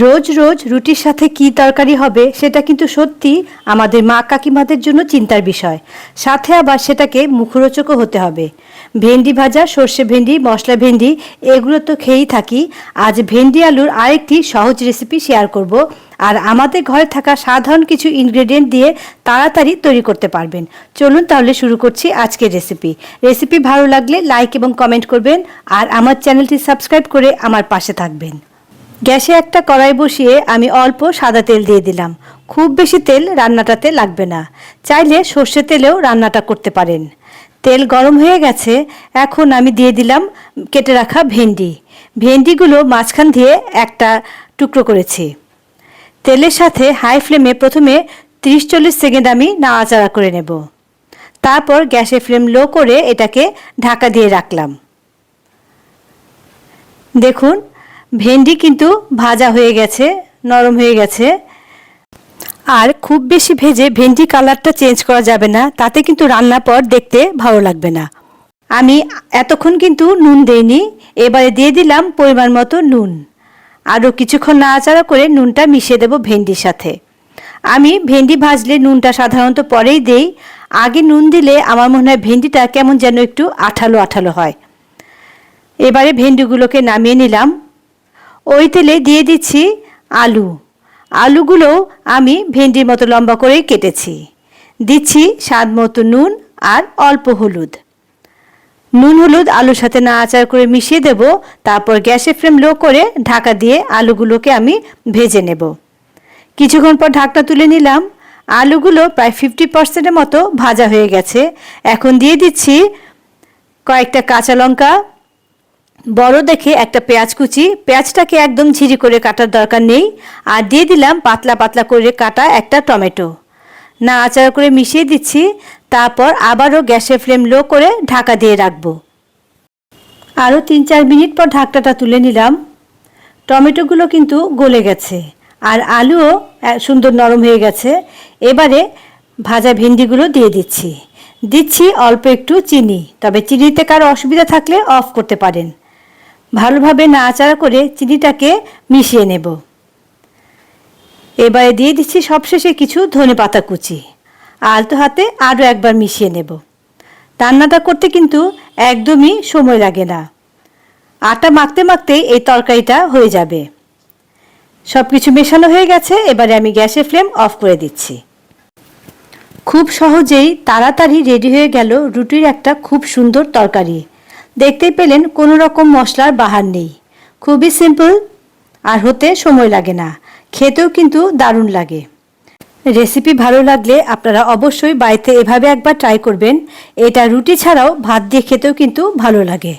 রোজ রোজ রুটির সাথে কি তরকারি হবে সেটা কিন্তু সত্যি আমাদের মা কাকিমাদের জন্য চিন্তার বিষয়। সাথে আবার সেটাকে মুখরোচকও হতে হবে। ভেন্ডি ভাজা, সর্ষে ভেন্ডি, মশলা ভেন্ডি এগুলো তো খেয়েই থাকি। আজ ভেন্ডি আলুর আরেকটি সহজ রেসিপি শেয়ার করব। আর আমাদের ঘরে থাকা সাধারণ কিছু ইনগ্রেডিয়েন্ট দিয়ে তাড়াতাড়ি তৈরি করতে পারবেন। চলুন তাহলে শুরু করছি আজকের রেসিপি রেসিপি ভালো লাগলে লাইক এবং কমেন্ট করবেন। আর আমার চ্যানেলটি সাবস্ক্রাইব করে আমার পাশে থাকবেন। গ্যাসে একটা কড়াই বসিয়ে আমি অল্প সাদা তেল দিয়ে দিলাম। খুব বেশি তেল রান্নাটাতে লাগবে না। চাইলে সর্ষে তেলেও রান্নাটা করতে পারেন। তেল গরম হয়ে গেছে, এখন আমি দিয়ে দিলাম কেটে রাখা ভেন্ডি। ভেন্ডিগুলো মাঝখান দিয়ে একটা টুকরো করেছি। তেলের সাথে হাই ফ্লেমে প্রথমে তিরিশ চল্লিশ সেকেন্ড আমি নাড়াচাড়া করে নেব। তারপর গ্যাসের ফ্লেম লো করে এটাকে ঢাকা দিয়ে রাখলাম। দেখুন ভেন্ডি কিন্তু ভাজা হয়ে গেছে, নরম হয়ে গেছে। আর খুব বেশি ভেজে ভেন্ডি কালারটা চেঞ্জ করা যাবে না, তাতে কিন্তু রান্নার পর দেখতে ভালো লাগবে না। আমি এতক্ষণ কিন্তু নুন দেইনি, এবারে দিয়ে দিলাম পরিমাণ মতো নুন। আরও কিছুক্ষণ নাড়াচাড়া করে নুনটা মিশিয়ে দেব ভেন্ডির সাথে। আমি ভেন্ডি ভাজলে নুনটা সাধারণত পরেই দেই, আগে নুন দিলে আমার মনে হয় ভেন্ডিটা কেমন যেন একটু আঠালো আঠালো হয়। এবারে ভেন্ডিগুলোকে নামিয়ে নিলাম। ওই তেলে দিয়ে দিচ্ছি আলু। আলুগুলো আমি ভেন্ডির মতো লম্বা করে কেটেছি। দিচ্ছি স্বাদ মতো নুন আর অল্প হলুদ। নুন হলুদ আলুর সাথে না আচার করে মিশিয়ে দেব, তারপর গ্যাসের ফ্লেম লো করে ঢাকা দিয়ে আলুগুলোকে আমি ভেজে নেব। কিছুক্ষণ পর ঢাকটা তুলে নিলাম। আলুগুলো প্রায় ফিফটি পার্সেন্টের মতো ভাজা হয়ে গেছে। এখন দিয়ে দিচ্ছি কয়েকটা কাঁচা লঙ্কা বড় দেখে একটা পেঁয়াজ কুচি। পেঁয়াজটাকে একদম ঝিরি করে কাটার দরকার নেই। আর দিয়ে দিলাম পাতলা পাতলা করে কাটা একটা টমেটো। না আচার করে মিশিয়ে দিচ্ছি। তারপর আবারও গ্যাসের ফ্লেম লো করে ঢাকা দিয়ে রাখব। আরও তিন চার মিনিট পর ঢাকটাটা তুলে নিলাম। টমেটোগুলো কিন্তু গলে গেছে। আর আলুও সুন্দর নরম হয়ে গেছে। এবারে ভাজা ভেন্ডিগুলো দিয়ে দিচ্ছি। দিচ্ছি অল্প একটু চিনি। তবে চিনিতে কারও অসুবিধা থাকলে অফ করতে পারেন। ভালোভাবে নাড়াচাড়া করে চিনিটাকে মিশিয়ে নেব। এবারে দিয়ে দিচ্ছি সবশেষে কিছু ধনে পাতা কুচি। আলতো হাতে আরও একবার মিশিয়ে নেব। রান্নাটা করতে কিন্তু একদমই সময় লাগে না। আটা মাখতে মাখতেই এই তরকারিটা হয়ে যাবে। সব কিছু মেশানো হয়ে গেছে, এবারে আমি গ্যাসের ফ্লেম অফ করে দিচ্ছি। খুব সহজেই তাড়াতাড়ি রেডি হয়ে গেল রুটির একটা খুব সুন্দর তরকারি। দেখতেই পেলেন কোনো রকম মশলার বাহার নেই। খুবই সিম্পল আর হতে সময় লাগে না। খেতেও কিন্তু দারুণ লাগে। রেসিপি ভালো লাগলে আপনারা অবশ্যই বাড়িতে এভাবে একবার ট্রাই করবেন। এটা রুটি ছাড়াও ভাত দিয়ে খেতেও কিন্তু ভালো লাগে।